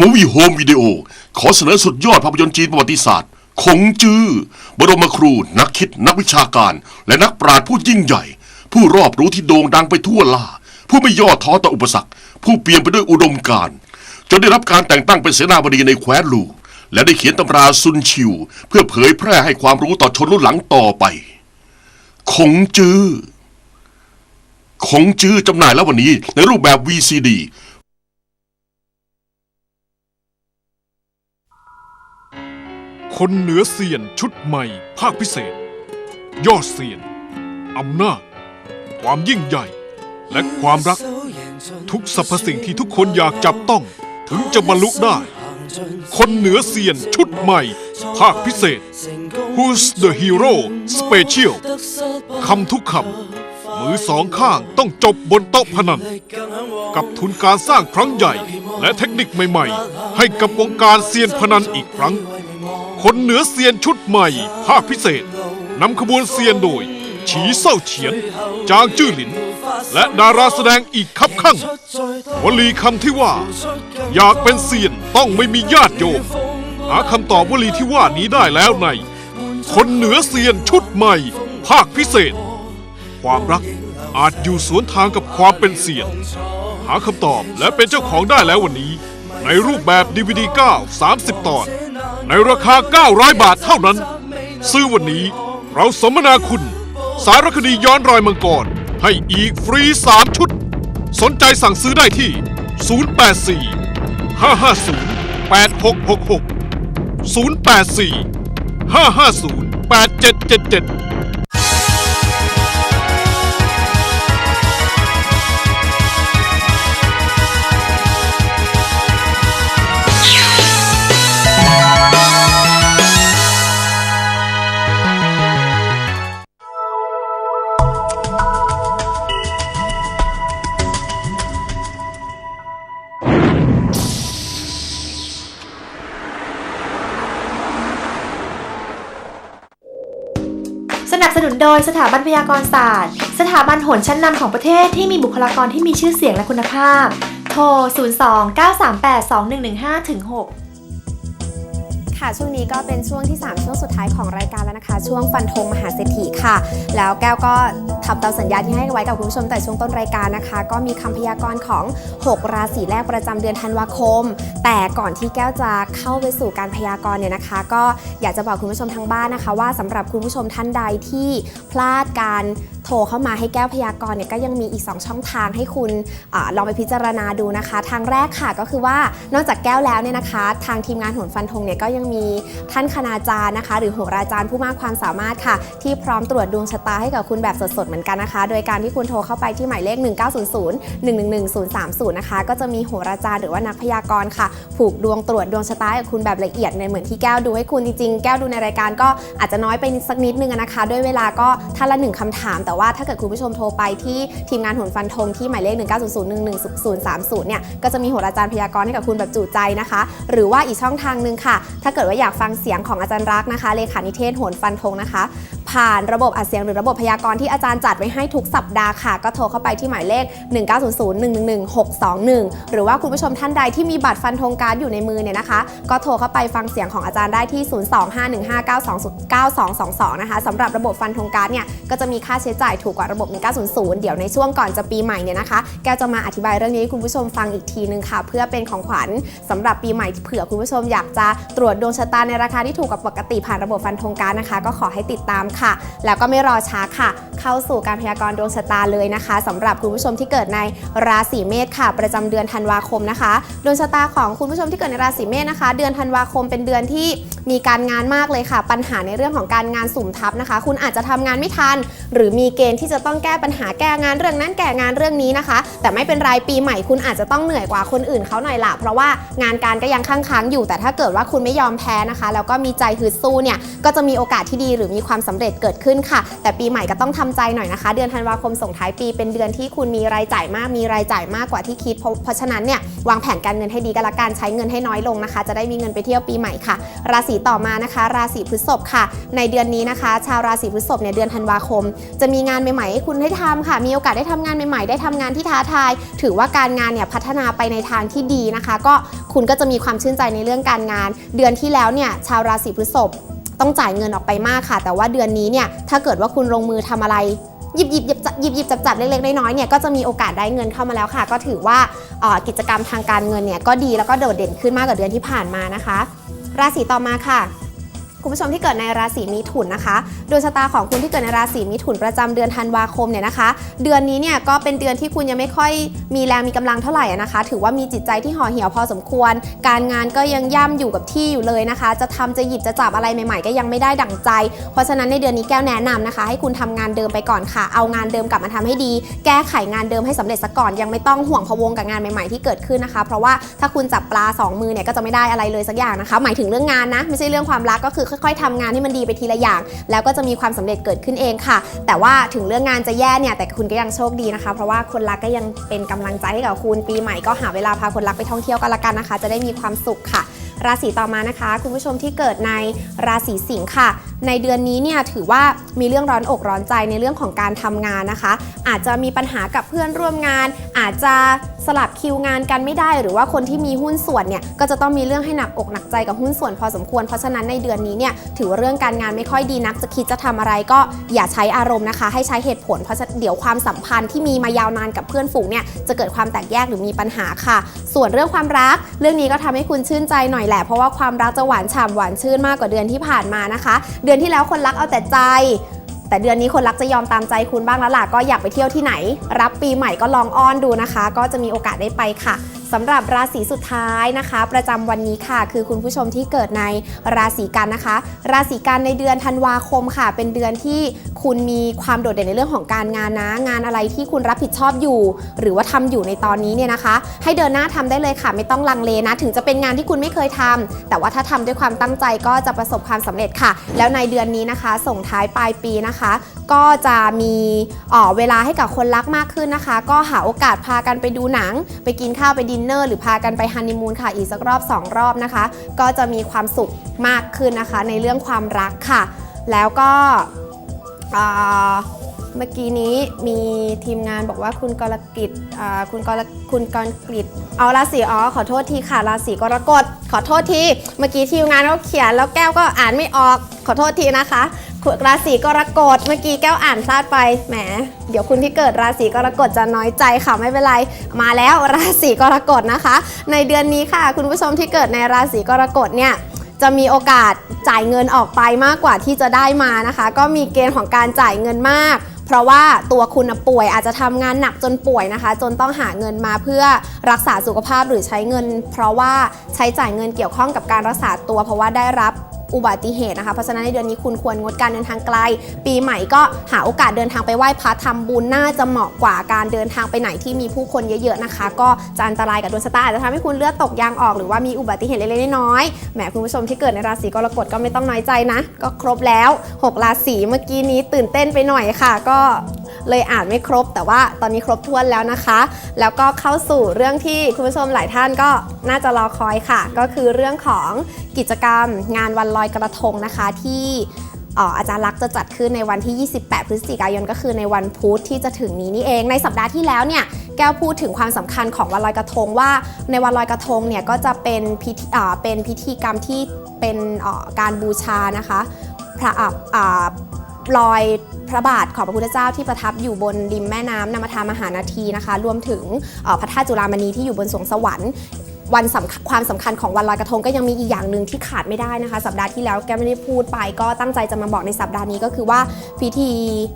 Movie Home Video ขอเสนอสุดยอดภาพยนตร์จีนประวัติศาสตร์ คงจื้อ บรมครู นักคิด นักวิชาการ และนักปราชญ์ผู้ยิ่งใหญ่ ผู้รอบรู้ที่โด่งดังไปทั่วล่า ผู้ไม่ย่อท้อต่ออุปสรรค ผู้เปี่ยมไปด้วยอุดมการณ์จนได้รับการแต่งตั้งเป็นเสนาบดีในแคว้นลูและได้เขียนตำราซุนชิว เพื่อเผยแพร่ให้ความรู้ต่อชนรุ่นหลังต่อไป คงจื้อ คงจื้อจำหน่ายแล้ววันนี้ในรูปแบบ VCD คนเหนือเซียนชุดใหม่ ภาคพิเศษ ยอดเซียนอำนาจ ความยิ่งใหญ่ และความรัก ทุกสรรพสิ่งที่ทุกคนอยากจับต้อง ถึงจะบรรลุได้ คนเหนือเซียนชุดใหม่ ภาคพิเศษ Who's the Hero Special คำทุกคำ มือสองข้างต้องจบบนโต๊ะพนัน กับทุนการสร้างครั้งใหญ่ และเทคนิคใหม่ ๆ ให้กับวงการเซียนพนันอีกครั้ง คนเหนือเซียนชุดใหม่ภาคพิเศษนำขบวนเซียนโดย ฉีเส้าเฉียน จางจื้อหลิน และดาราแสดงอีกคับข้างวลีคำที่ว่า อยากเป็นเซียนต้องไม่มีญาติโยมหาคำตอบวลีที่ว่านี้ได้แล้วใน คนเหนือเซียนชุดใหม่ ภาคพิเศษ ความรักอาจอยู่สวนทางกับความเป็นเซียน หาคำตอบและเป็นเจ้าของได้แล้ววันนี้ ในรูปแบบ DVD 9 30 ตอน ในราคา 900 บาทเท่านั้น ซื้อวันนี้เราสมนาคุณ สารคดีย้อนรอยมังกร ให้อีกฟรี 3 ชุด สนใจสั่งซื้อได้ที่ 084 550 8666 084 550 8777 ยสถาบันพยากรศาสตร์ สถาบันโหนชั้นนำของประเทศที่มีบุคลากรที่มีชื่อเสียงและคุณภาพ โทร 02 938 2115 6 ค่ะ ช่วงนี้ก็เป็นช่วงที่ 3 ช่วงสุดท้ายของรายการแล้วนะคะ ช่วงฟันธงมหาเศรษฐีค่ะ แล้วแก้วก็ทำตามสัญญาที่ให้ไว้กับคุณผู้ชมแต่ช่วงต้นรายการนะคะ ก็มีคำพยากรณ์ของ 6 ราศีแรกประจำเดือนธันวาคม แต่ก่อนที่แก้วจะเข้าไปสู่การพยากรณ์เนี่ยนะคะ ก็อยากจะบอกคุณผู้ชมทางบ้านนะคะ ว่าสำหรับคุณผู้ชมท่านใดที่พลาดการโทรเข้ามาให้แก้วพยากรณ์เนี่ยก็ยังมีอีก 2 ช่องทางให้คุณอลองไปพิจารณาดูนะคะ ทางแรกค่ะก็คือว่านอกจากแก้วแล้วเนี่ยนะคะ ทางทีมงานโหนฟันธงเนี่ยก็ยังมีท่านคณาจารย์นะคะ หรือโหราจารย์ผู้มากความสามารถค่ะ ที่พร้อมตรวจดวงชะตาให้กับคุณแบบสดๆเหมือนกันนะคะ โดยการที่คุณโทรเข้าไปที่หมายเลข 1900 111 030 นะคะ ก็จะมีโหราจารย์หรือว่านักพยากรณ์ค่ะ ผูกดวงตรวจดวงชะตาให้กับคุณแบบละเอียดในเหมือนที่แก้วดูให้คุณจริงๆ แก้วดูในรายการก็อาจจะน้อยไปสักนิดนึงนะคะ ด้วยเวลาก็ท่านละหนึ่งคำถาม แต่ว่าถ้าเกิดคุณผู้ชมโทรไปที่ทีมงานโหนฟันธงที่หมายเลข 1900111030 เนี่ย ก็จะมีโหราจารย์พยากรณ์ให้กับคุณแบบจุใจนะคะ หรือว่าอีกช่องทางหนึ่งค่ะ ถ้าเกิดว่าอยากฟังเสียงของอาจารย์รักนะคะเลขานิเทศโหนฟันธงนะคะ ผ่านระบบอัดเสียงหรือระบบพยากรณ์ที่อาจารย์จัดไว้ให้ทุกสัปดาห์ค่ะ ก็โทรเข้าไปที่หมายเลข 1900111621 หรือว่าคุณผู้ชมท่านใดที่มีบัตรฟันธงการดอยู่ในมือเนี่ยนะคะ ก็โทรเข้าไปฟังเสียงของอาจารย์ได้ที่ 02515922222 นะคะสำหรับระบบฟันธงการดเนี่ยก็จะมีค่าใช้จ่ายถูกกว่าระบบ 1900 เดี๋ยวในช่วงก่อนจะปีใหม่เนี่ยนะคะ แกจะมาอธิบายเรื่องนี้ให้คุณผู้ชมฟังอีกทีนึงค่ะ เพื่อเป็นของขวัญสำหรับปีใหม่เผื่อคุณผู้ชมอยากจะตรวจดวงชะตาในราคาที่ถูกกว่าปกติผ่านระบบฟันธงการดนะคะ ก็ขอให้ติดตามค่ะ แล้วก็ไม่รอช้าค่ะ เข้าสู่การพยากรณ์ดวงชะตาเลยนะคะสำหรับคุณผู้ชมที่เกิดในราศีเมษค่ะ ประจำเดือนธันวาคมนะคะดวงชะตาของคุณผู้ชมที่เกิดในราศีเมษนะคะ เดือนธันวาคมเป็นเดือนที่มีการงานมากเลยค่ะ ปัญหาในเรื่องของการงานสุ่มทับนะคะ คุณอาจจะทำงานไม่ทัน หรือมีเกณฑ์ที่จะต้องแก้ปัญหาแก้งานเรื่องนั้นแก้งานเรื่องนี้นะคะ แต่ไม่เป็นไรปีใหม่คุณอาจจะต้องเหนื่อยกว่าคนอื่นเขาหน่อยละเพราะว่างานการก็ยังค้างค้างๆอยู่ แต่ถ้าเกิดว่าคุณไม่ยอมแพ้นะคะ แล้วก็มีใจฮึดสู้เนี่ยก็จะมีโอกาสที่ดีหรือมีความสำเร็จร็จเกิดขึ้นค่ะ แต่ปีใหม่ก็ต้องทำใจหน่อยนะคะ เดือนธันวาคมส่งท้ายปีเป็นเดือนที่คุณมีรายจ่ายมาก มีรายจ่ายมากกว่าที่คิดเพราะเพราะฉะนั้นเนี่ยวางแผนการเงินให้ดีก็แล้วกันใช้เงินให้น้อยลงนะคะ จะได้มีเงินไปเที่ยวปีใหม่ค่ะ ราศีต่อมานะคะ ราศีพฤษภค่ะ ในเดือนนี้นะคะ ชาวราศีพฤษภเนี่ยเดือนธันวาคม จะมีงานใหม่ๆให้คุณได้ทำค่ะ มีโอกาสได้ทำงานใหม่ๆ ได้ทำงานที่ท้าทาย ถือว่าการงานเนี่ยพัฒนาไปในทางที่ดีนะคะ ก็คุณก็จะมีความชื่นใจในเรื่องการงาน เดือนที่แล้วเนี่ยชาวราศีพฤษภ ต้องจ่ายเงินออกไปมากค่ะ แต่ว่าเดือนนี้เนี่ยถ้าเกิดว่าคุณลงมือทำอะไรหยิบหยิบหยิบหยิบหยิบจับจับเล็กๆน้อยๆเนี่ยก็จะมีโอกาสได้เงินเข้ามาแล้วค่ะ ก็ถือว่ากิจกรรมทางการเงินเนี่ยก็ดีแล้วก็โดดเด่นขึ้นมากกว่าเดือนที่ผ่านมานะคะ ราศีต่อมาค่ะ คุณผู้ชมที่เกิดในราศีมิถุนนะคะดวงชะตาของคุณที่เกิดในราศีมิถุนประจำเดือนธันวาคมเนี่ยนะคะ เดือนนี้เนี่ยก็เป็นเดือนที่คุณยังไม่ค่อยมีแรงมีกำลังเท่าไหร่นะคะ ถือว่ามีจิตใจที่ห่อเหี่ยวพอสมควร การงานก็ยังย่ำอยู่กับที่อยู่เลยนะคะ จะทำจะหยิบจะจับอะไรใหม่ๆ ก็ยังไม่ได้ดั่งใจ เพราะฉะนั้นในเดือนนี้แก้วแนะนำนะคะ ให้คุณทำงานเดิมไปก่อนค่ะ เอางานเดิมกลับมาทำให้ดี แก้ไขงานเดิมให้สำเร็จซะก่อนยังไม่ต้องห่วงพะวงกับงานใหม่ๆที่เกิดขึ้นนะคะ เพราะว่าถ้าคุณจับปลาสองมือเนี่ยก็จะไม่ได้อะไรเลยสักอย่างนะคะ หมายถึงเรื่องงานนะไม่ใช่เรื่องความรักก็คือค่อย ๆทำงานให้มันดีไปทีละอย่าง แล้วก็จะมีความสำเร็จเกิดขึ้นเองค่ะ แต่ว่าถึงเรื่องงานจะแย่เนี่ยแต่คุณก็ยังโชคดีนะคะ เพราะว่าคนรักก็ยังเป็นกำลังใจให้กับคุณปีใหม่ก็หาเวลาพาคนรักไปท่องเที่ยวกันละกันนะคะ จะได้มีความสุขค่ะราศีต่อมานะคะ คุณผู้ชมที่เกิดในราศีสิงค์ค่ะ ในเดือนนี้เนี่ยถือว่ามีเรื่องร้อนอกร้อนใจในเรื่องของการทำงานนะคะ อาจจะมีปัญหากับเพื่อนร่วมงาน อาจจะสลับคิวงานกันไม่ได้ หรือว่าคนที่มีหุ้นส่วนเนี่ยก็จะต้องมีเรื่องให้หนักอกหนักใจกับหุ้นส่วนพอสมควร เพราะฉะนั้นในเดือนนี้เนี่ยถือว่าเรื่องการงานไม่ค่อยดีนักจะคิดจะทำอะไรก็อย่าใช้อารมณ์นะคะ ให้ใช้เหตุผลเพราะเดี๋ยวความสัมพันธ์ที่มีมายาวนานกับเพื่อนฝูงเนี่ยจะเกิดความแตกแยกหรือมีปัญหาค่ะ ส่วนเรื่องความรัก เรื่องนี้ก็ทำให้คุณชื่นใจหน่อยแหละเพราะว่าความรักจะหวานฉ่ำหวานชื่นมากกว่าเดือนที่ผ่านมานะคะ เดือนที่แล้วคนรักเอาแต่ใจ แต่เดือนนี้คนรักจะยอมตามใจคุณบ้างแล้วล่ะก็อยากไปเที่ยวที่ไหน รับปีใหม่ก็ลองอ้อนดูนะคะ ก็จะมีโอกาสได้ไปค่ะ สำหรับราศีสุดท้ายนะคะ ประจำวันนี้ค่ะ คือคุณผู้ชมที่เกิดในราศีกันนะคะ ราศีกันในเดือนธันวาคมค่ะ เป็นเดือนที่คุณมีความโดดเด่นในเรื่องของการงานนะ งานอะไรที่คุณรับผิดชอบอยู่ หรือว่าทำอยู่ในตอนนี้เนี่ยนะคะ ให้เดินหน้าทำได้เลยค่ะ ไม่ต้องลังเลนะ ถึงจะเป็นงานที่คุณไม่เคยทำแต่ว่าถ้าทำด้วยความตั้งใจก็จะประสบความสำเร็จค่ะ แล้วในเดือนนี้นะคะ ส่งท้ายปลายปีนะคะ ก็จะมีเอ่อเวลาให้กับคนรักมากขึ้นนะคะ ก็หาโอกาสพากันไปดูหนัง ไปกินข้าวไปดินเนอร์หรือพากันไปฮันนีมูนค่ะอีกสักรอบ 2 รอบนะคะ ก็จะมีความสุขมากขึ้นนะคะ ในเรื่องความรักค่ะ แล้วก็เมื่อกี้นี้มีทีมงานบอกว่าคุณกรกิจคุณกรคุณกรกิจเอาราศีอ๋อขอโทษทีค่ะราศีกรกฎขอโทษที เมื่อกี้ทีมงานเขาเขียนแล้วแก้วก็อ่านไม่ออกขอโทษทีนะคะ ราศีกรกฎเมื่อกี้แก้วอ่านพลาดไปแหม เดี๋ยวคุณที่เกิดราศีกรกฎจะน้อยใจค่ะไม่เป็นไรมาแล้วราศีกรกฎนะคะ ในเดือนนี้ค่ะ คุณผู้ชมที่เกิดในราศีกรกฎเนี่ยจะมีโอกาสจ่ายเงินออกไปมากกว่าที่จะได้มานะคะ ก็มีเกณฑ์ของการจ่ายเงินมาก เพราะว่าตัวคุณป่วยอาจจะทำงานหนักจนป่วยนะคะ จนต้องหาเงินมาเพื่อรักษาสุขภาพหรือใช้เงิน เพราะว่าใช้จ่ายเงินเกี่ยวข้องกับการรักษาตัว เพราะว่าได้รับ อุบัติเหตุนะคะ เพราะฉะนั้นในเดือนนี้คุณควรงดการเดินทางไกล ปีใหม่ก็หาโอกาสเดินทางไปไหว้พระทำบุญน่าจะเหมาะกว่าการเดินทางไปไหนที่มีผู้คนเยอะๆนะคะ ก็จะอันตรายกับดวงชะตาอาจจะทำให้คุณเลือดตกยางออกหรือว่ามีอุบัติเหตุเล็กๆน้อยๆแหมคุณผู้ชมที่เกิดในราศีกรกฎก็ไม่ต้องน้อยใจนะ ก็ครบแล้วหกราศีเมื่อกี้นี้ตื่นเต้นไปหน่อยค่ะ ก็เลยอ่านไม่ครบ แต่ว่าตอนนี้ครบถ้วนแล้วนะคะ แล้วก็เข้าสู่เรื่องที่คุณผู้ชมหลายท่านก็น่าจะรอคอยค่ะ ก็คือเรื่องของกิจกรรมงานวันลอยอยกระทงนะคะที่อาจารย์ลักษ์จะจัดขึ้นในวันที่ 28 พฤศจิกายนก็คือในวันพุธที่จะถึงนี้นี่เอง ในสัปดาห์ที่แล้วเนี่ยแก้วพูดถึงความสำคัญของวันลอยกระทงว่าในวันลอยกระทงเนี่ยก็จะเป็นพิธีเป็นพิธีกรรมที่เป็นการบูชานะคะพระออลอยพระบาทของพระพุทธเจ้าที่ประทับอยู่บนริมแม่น้ำนามทามหานาทีนะคะ รวมถึงพระธาตุจุฬามณีที่อยู่บนสวงสวรรค์ วันสำคัญความสำคัญของวันลอยกระทงก็ยังมีอีกอย่างหนึ่งที่ขาดไม่ได้นะคะ สัปดาห์ที่แล้วแกไม่ได้พูดไป ก็ตั้งใจจะมาบอกในสัปดาห์นี้ก็คือว่าพิธี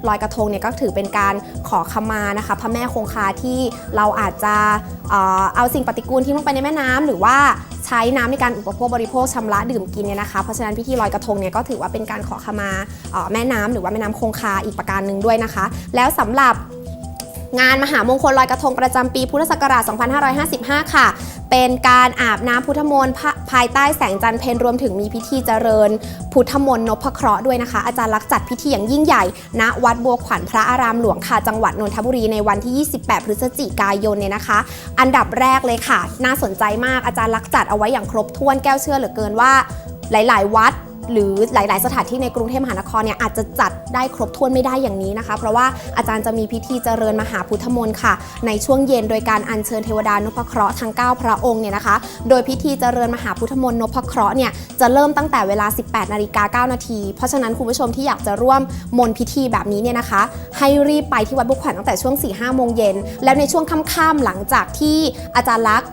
ลอยกระทงเนี่ยก็ถือเป็นการขอขมานะคะพระแม่คงคาที่เราอาจจะเอาสิ่งปฏิกูลที่ลงไปในแม่น้ำหรือว่าใช้น้ำในการอุปโภคบริโภคชำระดื่มกินเนี่ยนะคะเพราะฉะนั้นพิธีลอยกระทงเนี่ยก็ถือว่าเป็นการขอขมาแม่น้ำหรือว่าแม่น้ำคงคาอีกประการหนึ่งด้วยนะคะ แล้วสำหรับงานมหามงคลลอยกระทงประจำปีพุทธศักราช 2555 ค่ะ เป็นการอาบน้ำพุทธมนต์ภายใต้แสงจันทร์เพนรวมถึงมีพิธีเจริญ พุทธมนต์นพเคราะห์ด้วยนะคะ อาจารย์รักจัดพิธีอย่างยิ่งใหญ่ ณวัดบัวขวัญพระอารามหลวงค่ะจังหวัดนนทบุรีในวันที่ 28 พฤศจิกายนเนี่ยนะคะ อันดับแรกเลยค่ะ น่าสนใจมากอาจารย์รักจัดเอาไว้อย่างครบถ้วนแก้วเชื่อเหลือเกินว่า หลาย ๆ วัด หรือหลาย ๆ สถานที่ในกรุงเทพมหานครเนี่ยอาจจะจัดได้ครบถ้วนไม่ได้อย่างนี้นะคะ เพราะว่าอาจารย์จะมีพิธีเจริญมหาพุทธมนต์ค่ะ ในช่วงเย็นโดยการอัญเชิญเทวดานพเคราะห์ทั้ง 9 พระองค์เนี่ยนะคะ โดยพิธีเจริญมหาพุทธมนต์นพเคราะห์เนี่ยจะเริ่มตั้งแต่เวลา 18นาฬิกา9นาทีเพราะฉะนั้นคุณผู้ชมที่อยากจะร่วมมนพิธีแบบนี้เนี่ยนะคะ ให้รีบไปที่วัดบุขวัญตั้งแต่ช่วง 4-5โมงเย็นแล้วในช่วงค่ำๆหลังจากที่อาจารย์ลักษณ์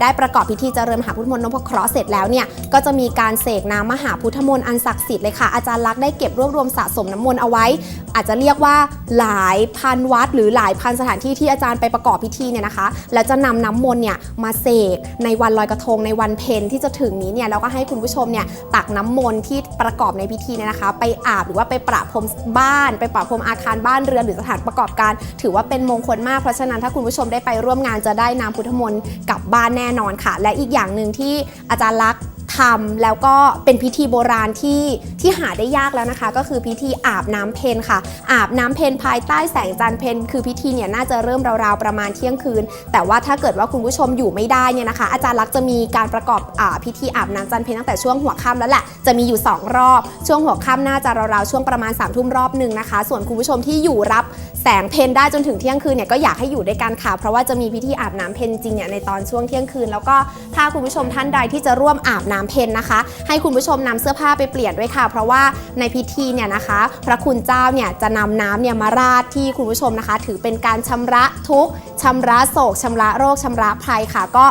ได้ประกอบพิธีเจริญมหาพุทธมนต์นพเคราะห์เสร็จแล้วเนี่ยก็จะมีการเสกน้ำมหาพุทธมนต์อันศักดิ์สิทธิ์เลยค่ะ อาจารย์ลักษณ์ได้เก็บรวบรวมสะสมน้ำมนต์เอาไว้ อาจจะเรียกว่าหลายพันวัด หรือหลายพันสถานที่ที่อาจารย์ไปประกอบพิธีเนี่ยนะคะ แล้วจะนำน้ำมนต์เนี่ยมาเสกในวันลอยกระทงในวันเพ็ญที่จะถึงนี้เนี่ยแล้วก็ให้คุณผู้ชมเนี่ยตักน้ำมนต์ที่ประกอบในพิธีเนี่ยนะคะ ไปอาบหรือว่าไปประพรมบ้าน ไปประพรมอาคารบ้านเรือนหรือสถานประกอบการ ถือว่าเป็นมงคลมากเพราะฉะนั้นถ้าคุณผู้ชมได้ไปร่วมงานจะได้น้ำพุทธมนต์กลับบ้านแน่นอนค่ะ และอีกอย่างหนึ่งที่อาจารย์ลักษณ์ ทำแล้วก็เป็นพิธีโบราณที่ที่หาได้ยากแล้วนะคะ ก็คือพิธีอาบน้ำเพนค่ะ อาบน้ำเพนภายใต้แสงจันทร์เพนคือพิธีเนี่ยน่าจะเริ่มราวๆประมาณเที่ยงคืน แต่ว่าถ้าเกิดว่าคุณผู้ชมอยู่ไม่ได้เนี่ยนะคะ อาจารย์ลักษ์จะมีการประกอบอพิธีอาบน้ำจันทร์เพนตั้งแต่ช่วงหัวค่ำแล้วแหละจะมีอยู่ 2 รอบช่วงหัวค่ำน่าจะราวๆช่วงประมาณ3ามทุ่มรอบหนึ่งนะคะ ส่วนคุณผู้ชมที่อยู่รับแสงเพนได้จนถึงเที่ยงคืนเนี่ยก็อยากให้อยู่ด้วยกันค่ะ เพราะว่าจะมีพิธีอาบน้ำเพนจริงเนี่ยในตอนช่วงเที่ยงคืน แล้วก็ถ้าคุณผู้ชมท่านใดที่จะร่วมอาบน้ำเพนนะคะ ให้คุณผู้ชมนำเสื้อผ้าไปเปลี่ยนด้วยค่ะ เพราะว่าในพิธีเนี่ยนะคะ พระคุณเจ้าเนี่ยจะนำน้ำเนี่ยมาราดที่คุณผู้ชมนะคะ ถือเป็นการชำระทุกข์ชำระโศกชำระโรคชำระภัยค่ะ ก็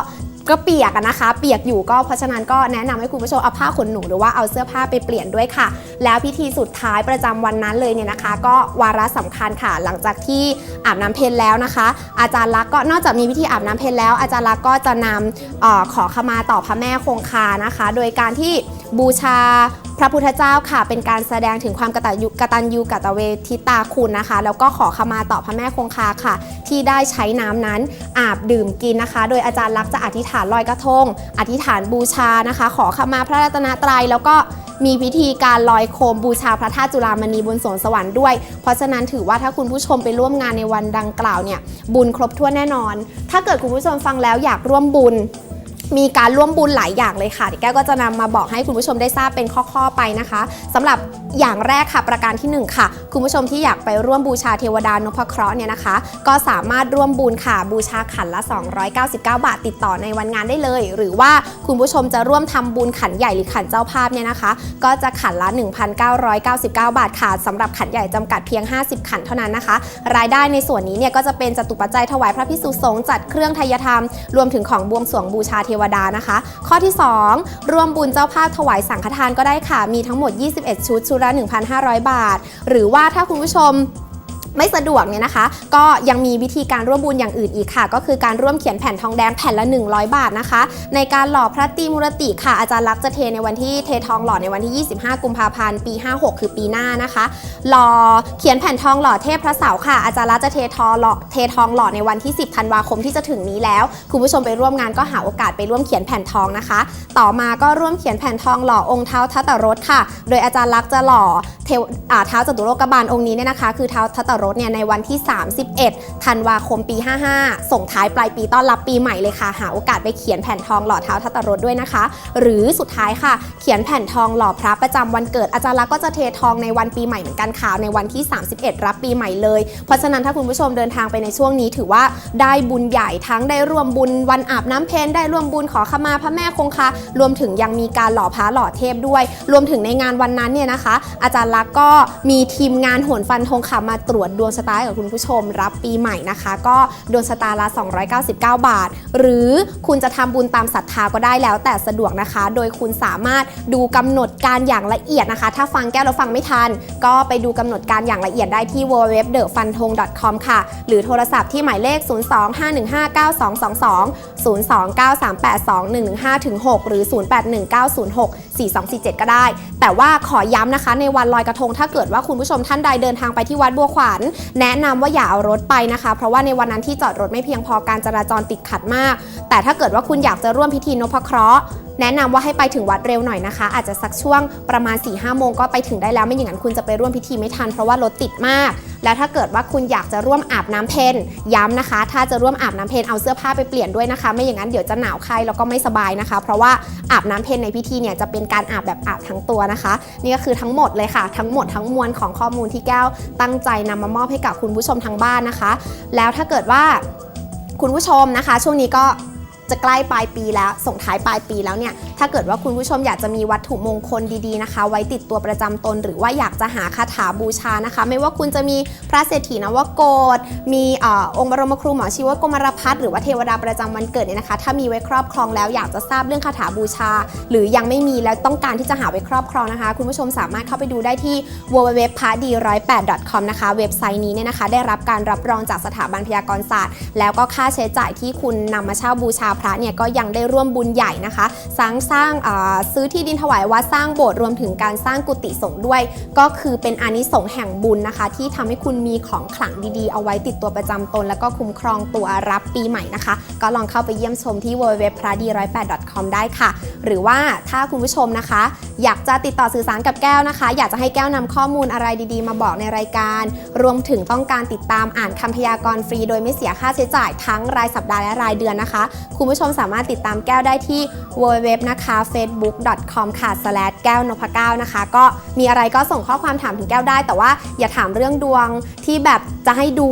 ก็เปียกนะคะ เปียกอยู่ก็เพราะฉะนั้นก็แนะนำให้คุณผู้ชมเอาผ้าขนหนูหรือว่าเอาเสื้อผ้าไปเปลี่ยนด้วยค่ะ แล้วพิธีสุดท้ายประจำวันนั้นเลยเนี่ยนะคะ ก็วาระสำคัญค่ะ หลังจากที่อาบน้ำเพลแล้วนะคะ อาจารย์ลักษ์ก็นอกจากมีพิธีอาบน้ำเพลแล้ว อาจารย์ลักษ์ก็จะนำออขอขมาต่อพระแม่คงคานะคะ โดยการที่ บูชาพระพุทธเจ้าค่ะ เป็นการแสดงถึงความกตัญญูกตัญญูกตเวทิตาคุณนะคะ แล้วก็ขอขมาต่อพระแม่คงคาค่ะ ที่ได้ใช้น้ำนั้นอาบดื่มกินนะคะ โดยอาจารย์ลักษณ์จะอธิษฐานลอยกระทง อธิษฐานบูชานะคะ ขอขมาพระรัตนตรัยแล้วก็มีพิธีการลอยโคมบูชาพระธาตุจุฬามณีบนสวนสวรรค์ด้วย เพราะฉะนั้นถือว่าถ้าคุณผู้ชมไปร่วมงานในวันดังกล่าวเนี่ยบุญครบถ้วนแน่นอน ถ้าเกิดคุณผู้ชมฟังแล้วอยากร่วมบุญ มีการร่วมบุญหลายอย่างเลยค่ะเดี๋ยวแก้วก็จะนำมาบอกให้คุณผู้ชมได้ทราบเป็นข้อๆไปนะคะสำหรับอย่างแรกค่ะประการที่หนึ่งค่ะ คุณผู้ชมที่อยากไปร่วมบูชาเทวดานพเคราะห์เนี่ยนะคะ ก็สามารถร่วมบุญค่ะบูชาขันละ 299 บาทติดต่อในวันงานได้เลย หรือว่าคุณผู้ชมจะร่วมทำบุญขันใหญ่หรือขันเจ้าภาพเนี่ยนะคะ ก็จะขันละ 1,999 บาทค่ะสำหรับขันใหญ่จำกัดเพียง 50 ขันเท่านั้นนะคะ รายได้ในส่วนนี้เนี่ยก็จะเป็นจตุปัจจัยถวายพระพิสุสงฆ์จัดเครื่องทายธรรม รวมถึงของบวงสรวงบูชาเทวดานะคะ ข้อที่ 2 ร่วมบุญเจ้าภาพถวายสังฆทานก็ได้ค่ะ มีทั้งหมด 21 ชุดชุดละ1,500 บาท หรือว่าถ้าคุณผู้ชม ไม่สะดวกเนี่ยนะคะ ก็ยังมีวิธีการร่วมบุญอย่างอื่นอีกค่ะ ก็คือการร่วมเขียนแผ่นทองแดงแผ่นละ 100 บาทนะคะ ในการหล่อพระตรีมุรติค่ะ อาจารย์ลักษ์จะเทในวันที่เททองหล่อในวันที่ 25 กุมภาพันธ์ปี 56 คือปีหน้านะคะหล่อเขียนแผ่นทองหล่อเทพพระเสาค่ะ อาจารย์ลักษ์จะเททองหล่อเททองหล่อในวันที่ 10 ธันวาคมที่จะถึงนี้แล้ว คุณผู้ชมไปร่วมงานก็หาโอกาสไปร่วมเขียนแผ่นทองนะคะ ต่อมาก็ร่วมเขียนแผ่นทองหล่อองค์เท้าทัตตรสค่ะ โดยอาจารย์ลักษ์จะหล่อเทวอ่าเท้าจตุโลกบาลองค์นี้เนี่ยนะคะ คือเท้าทัตตรสเนี่ยในวันที่ 31 ธันวาคมปี 55 ส่งท้ายปลายปีต้อนรับปีใหม่เลยค่ะ หาโอกาสไปเขียนแผ่นทองหล่อเท้าทัตตรสด้วยนะคะ หรือสุดท้ายค่ะ เขียนแผ่นทองหล่อพระประจำวันเกิดอาจารย์ลักษ์ก็จะเททองในวันปีใหม่เหมือนกันค่ะในวันที่ 31 รับปีใหม่เลย เพราะฉะนั้นถ้าคุณผู้ชมเดินทางไปในช่วงนี้ถือว่าได้บุญใหญ่ทั้งได้ร่วมบุญวันอาบน้ำเพนได้ร่วมบุญขอขมาพระแม่คงคารวมถึงยังมีการหล่อพระหล่อเทพด้วย รวมถึงในงานวันนั้นเนี่ยนะคะ อาจารย์ลักษ์ก็มีทีมงานโหนฟันธงค่ะมาตรวจดวงชะตาให้กับคุณผู้ชมรับปีใหม่นะคะ ก็ดวงชะตาละ 299 บาท หรือคุณจะทำบุญตามศรัทธาก็ได้แล้วแต่สะดวกนะคะ โดยคุณสามารถดูกำหนดการอย่างละเอียดนะคะ ถ้าฟังแก้วแล้วฟังไม่ทัน ก็ไปดูกำหนดการอย่างละเอียดได้ที่ www.thefundhong.com ค่ะ หรือโทรศัพท์ที่หมายเลข 025159222 029382115-6 หรือ 0819064247 ก็ได้ แต่ว่าขอย้ำนะคะในวันลอยกระทงถ้าเกิดว่าคุณผู้ชมท่านใดเดินทางไปที่วัดบัวขวานน แนะนำว่าอย่าเอารถไปนะคะ เพราะว่าในวันนั้นที่จอดรถไม่เพียงพอการจราจรติดขัดมาก แต่ถ้าเกิดว่าคุณอยากจะร่วมพิธีนพเคราะห์ แนะนำว่าให้ไปถึงวัดเร็วหน่อยนะคะ อาจจะสักช่วงประมาณ4ี่ห้าโมงก็ไปถึงได้แล้วไม่อย่างนั้นคุณจะไปร่วมพิธีไม่ทันเพราะว่ารถติดมาก แล้วถ้าเกิดว่าคุณอยากจะร่วมอาบน้ำเพนย้ำนะคะ ถ้าจะร่วมอาบน้ำเพนเอาเสื้อผ้าไปเปลี่ยนด้วยนะคะ ไม่อย่างนั้นเดี๋ยวจะหนาวไข้แล้วก็ไม่สบายนะคะ เพราะว่าอาบน้ำเพนในพิธีเนี่ยจะเป็นการอาบแบบอาบทั้งตัวนะคะ นี่ก็คือทั้งหมดเลยค่ะ ทั้งหมดทั้งมวลของข้อมูลที่แก้วตั้งใจนำมามอบให้กับคุณผู้ชมทางบ้านนะคะ แล้วถ้าเกิดว่าคุณผู้ชมนะคะ ช่วงนี้ก็ จะใกล้ปลายปีแล้ว ส่งท้ายปลายปีแล้วเนี่ย ถ้าเกิดว่าคุณผู้ชมอยากจะมีวัตถุมงคลดีๆนะคะ ไว้ติดตัวประจำตน หรือว่าอยากจะหาคาถาบูชานะคะ ไม่ว่าคุณจะมีพระเศรษฐีนวโกฏมีอองค์บรมครูหมอชีวกมารพัฒน์หรือว่าเทวดาประจำวันเกิดเนี่ยนะคะ ถ้ามีไว้ครอบครองแล้วอยากจะทราบเรื่องคาถาบูชา หรือยังไม่มีแล้วต้องการที่จะหาไว้ครอบครองนะคะ คุณผู้ชมสามารถเข้าไปดูได้ที่ w w w p a d 1 0 8 c o m นะคะ เว็บไซต์นี้เนี่ยนะคะ ได้รับการรับรองจากสถาบันพยากรศาสตร์ แล้วก็ค่าใช้จ่ายที่คุณนำมาเช่าบูชาพระเนี่ยก็ยังได้ร่วมบุญใหญ่นะคะ สร้างสร้างซื้อที่ดินถวายวัดสร้างโบสถ์รวมถึงการสร้างกุฏิสงฆ์ด้วย ก็คือเป็นอานิสงส์แห่งบุญนะคะ ที่ทำให้คุณมีของขลังดีๆ เอาไว้ติดตัวประจำตน แล้วก็คุ้มครองตัวรับปีใหม่นะคะ ก็ลองเข้าไปเยี่ยมชมที่ w w w p r a d i 1 0 8 com ได้ค่ะ หรือว่าถ้าคุณผู้ชมนะคะ อยากจะติดต่อสื่อสารกับแก้วนะคะ อยากจะให้แก้วนำข้อมูลอะไรดีๆ มาบอกในรายการ รวมถึงต้องการติดตามอ่านคำพยากรณ์ฟรี โดยไม่เสียค่าใช้จ่ายทั้งรายสัปดาห์และรายเดือนนะคะคุณผู้ชมสามารถติดตามแก้วได้ที่ www นะคะ facebook.com ค่ะ slash แก้วนพก้านะคะ ก็มีอะไรก็ส่งข้อความถามถึงแก้วได้ แต่ว่าอย่าถามเรื่องดวงที่แบบจะให้ดู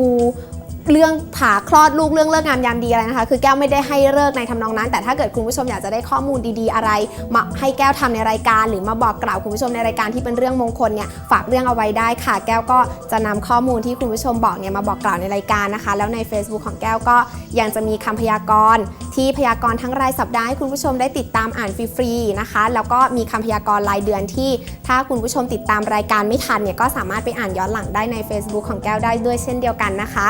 เรื่องผ่าคลอดลูกเรื่องเลิกงามยามดีอะไรนะคะ คือแก้วไม่ได้ให้เลิกในทำนองนั้น แต่ถ้าเกิดคุณผู้ชมอยากจะได้ข้อมูลดีๆอะไร มาให้แก้วทำในรายการ หรือมาบอกกล่าวคุณผู้ชมในรายการที่เป็นเรื่องมงคลเนี่ยฝากเรื่องเอาไว้ได้ค่ะ แก้วก็จะนำข้อมูลที่คุณผู้ชมบอกเนี่ยมาบอกกล่าวในรายการนะคะ แล้วใน Facebook ของแก้วก็ยังจะมีคำพยากรณ์ ที่พยากรณ์ทั้งรายสัปดาห์ให้คุณผู้ชมได้ติดตามอ่านฟรีๆนะคะ แล้วก็มีคำพยากรณ์รายเดือนที่ ถ้าคุณผู้ชมติดตามรายการไม่ทันเนี่ยก็สามารถไปอ่านย้อนหลังได้ใน Facebook ของแก้วได้ด้วยเช่นเดียวกันนะคะ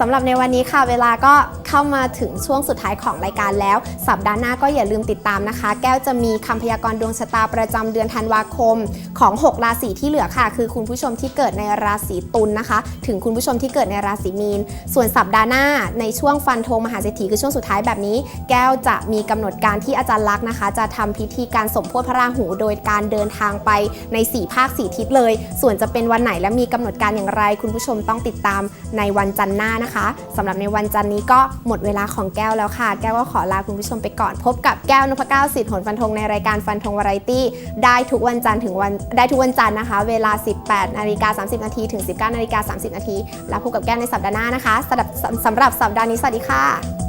สำหรับในวันนี้ค่ะ เวลาก็เข้ามาถึงช่วงสุดท้ายของรายการแล้ว สัปดาห์หน้าก็อย่าลืมติดตามนะคะ แก้วจะมีคำพยากรณ์ดวงชะตาประจำเดือนธันวาคมของ 6 ราศีที่เหลือค่ะ คือคุณผู้ชมที่เกิดในราศีตุลนะคะ ถึงคุณผู้ชมที่เกิดในราศีมีน ส่วนสัปดาห์หน้าในช่วงฟันธงมหาเศรษฐีคือช่วงสุดท้ายแบบนี้ แก้วจะมีกำหนดการที่อาจารย์ลักษณ์นะคะ จะทำพิธีการสมโพธิพระราหูโดยการเดินทางไปใน 4 ภาค 4 ทิศเลย ส่วนจะเป็นวันไหนและมีกำหนดการอย่างไร คุณผู้ชมต้องติดตามในวันจันทร์หน้านะคะสำหรับในวันจันทร์นี้ก็หมดเวลาของแก้วแล้วค่ะ แก้วก็ขอลาคุณผู้ชมไปก่อน พบกับแก้วนพก้าสิทธิ์ผลฟันธงในรายการฟันธงวาไรตี้ ได้ทุกวันจันทร์ถึงวันได้ทุกวันจันทร์นะคะ เวลา 18นาฬิกา30นาทีถึง 19นาฬิกา30นาทีแล้วพบกับแก้วในสัปดาห์หน้านะคะสำหรับสำหรับสัปดาห์นี้สวัสดีค่ะ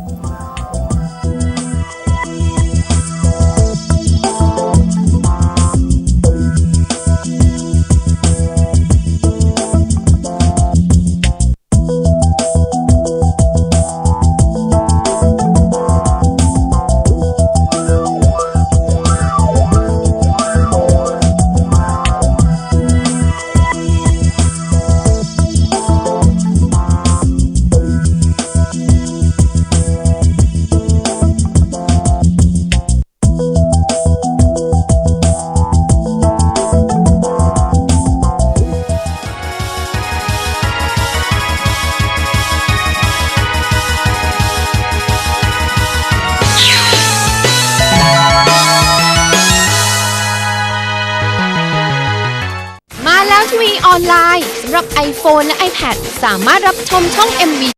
iPad สามารถรับชมช่อง MV